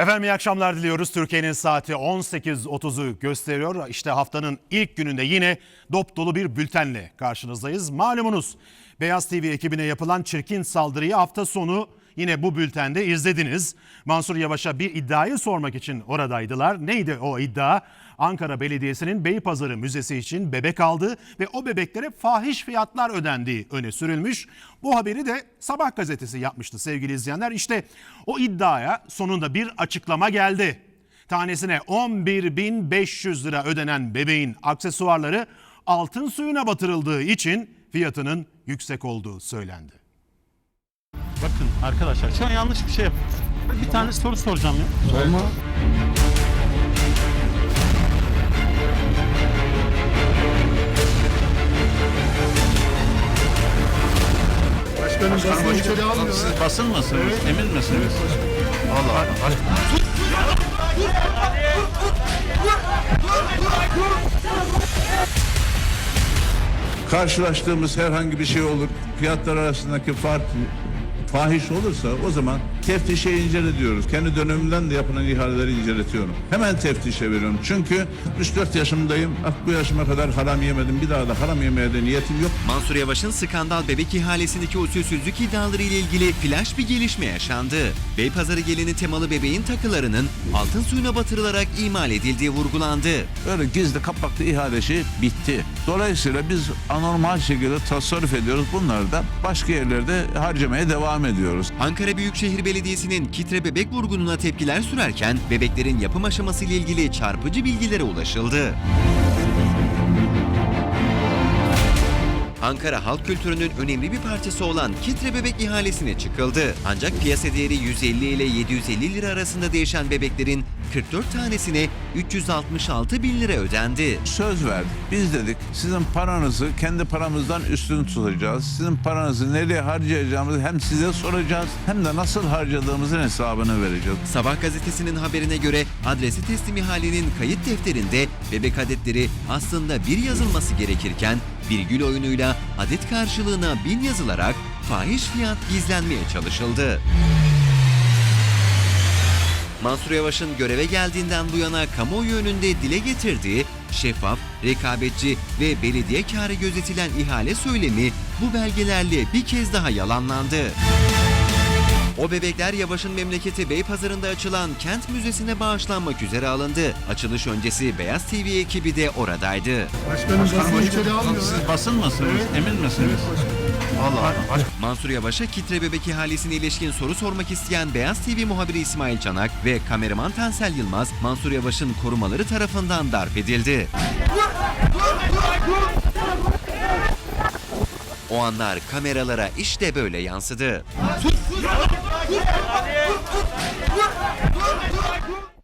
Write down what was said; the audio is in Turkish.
Efendim iyi akşamlar diliyoruz. Türkiye'nin saati 18.30'u gösteriyor. İşte haftanın ilk gününde yine dop dolu bir bültenle karşınızdayız. Malumunuz Beyaz TV ekibine yapılan çirkin saldırıyı hafta sonu yine bu bültende izlediniz. Mansur Yavaş'a bir iddiayı sormak için oradaydılar. Neydi o iddia? Ankara Belediyesi'nin Beypazarı Müzesi için bebek aldı ve o bebeklere fahiş fiyatlar ödendiği öne sürülmüş. Bu haberi de Sabah gazetesi yapmıştı sevgili izleyenler. İşte o iddiaya sonunda bir açıklama geldi. Tanesine 11.500 lira ödenen bebeğin aksesuarları altın suyuna batırıldığı için fiyatının yüksek olduğu söylendi. Bakın arkadaşlar şu an yanlış bir şey yap. Bir tane soru soracağım ya. Sorma. Başkanım basını içeri almıyor. Siz basın mısınız? Emin misiniz? Allah Allah. karşılaştığımız herhangi bir şey olur, fiyatlar arasındaki fark fahiş olursa o zaman teftişe incele diyoruz. Kendi dönemimden de yapılan ihaleleri inceletiyorum. Hemen teftişe veriyorum. Çünkü 3-4 yaşımdayım. Bak bu yaşıma kadar haram yemedim. Bir daha da haram yemeye de niyetim yok. Mansur Yavaş'ın skandal bebek ihalesindeki usulsüzlük iddiaları ile ilgili flash bir gelişme yaşandı. Beypazarı gelini temalı bebeğin takılarının altın suyuna batırılarak imal edildiği vurgulandı. Öyle gizli kapaklı ihalesi bitti. Dolayısıyla biz anormal şekilde tasarruf ediyoruz. Bunları da başka yerlerde harcamaya devam ediyoruz. Ankara Büyükşehir Belediyesi'nin kitre bebek vurgununa tepkiler sürerken bebeklerin yapım aşaması ile ilgili çarpıcı bilgilere ulaşıldı. Ankara halk kültürünün önemli bir parçası olan kitre bebek ihalesine çıkıldı. Ancak piyasa değeri 150 ile 750 lira arasında değişen bebeklerin 44 tanesine 366 bin lira ödendi. söz verdik. Biz dedik sizin paranızı kendi paramızdan üstün tutacağız. Sizin paranızı nereye harcayacağımızı hem size soracağız hem de nasıl harcadığımızın hesabını vereceğiz. Sabah gazetesinin haberine göre adresi teslim ihalenin kayıt defterinde bebek adetleri aslında bir yazılması gerekirken virgül oyunuyla adet karşılığına bin yazılarak fahiş fiyat gizlenmeye çalışıldı. Mansur Yavaş'ın göreve geldiğinden bu yana kamuoyu önünde dile getirdiği şeffaf, rekabetçi ve belediye kârı gözetilen ihale söylemi bu belgelerle bir kez daha yalanlandı. O bebekler Yavaş'ın memleketi Beypazarı'nda açılan Kent Müzesi'ne bağışlanmak üzere alındı. Açılış öncesi Beyaz TV ekibi de oradaydı. Başkanım basını içeri almıyor. Siz basın mısınız? Emin misiniz? Allah Allah. Mansur Yavaş'a kitre bebek ihalesine ilişkin soru sormak isteyen Beyaz TV muhabiri İsmail Çanak ve kameraman Tansel Yılmaz, Mansur Yavaş'ın korumaları tarafından darp edildi. O anlar kameralara işte böyle yansıdı. Sus, sus, sus, sus, sus, sus, sus, sus.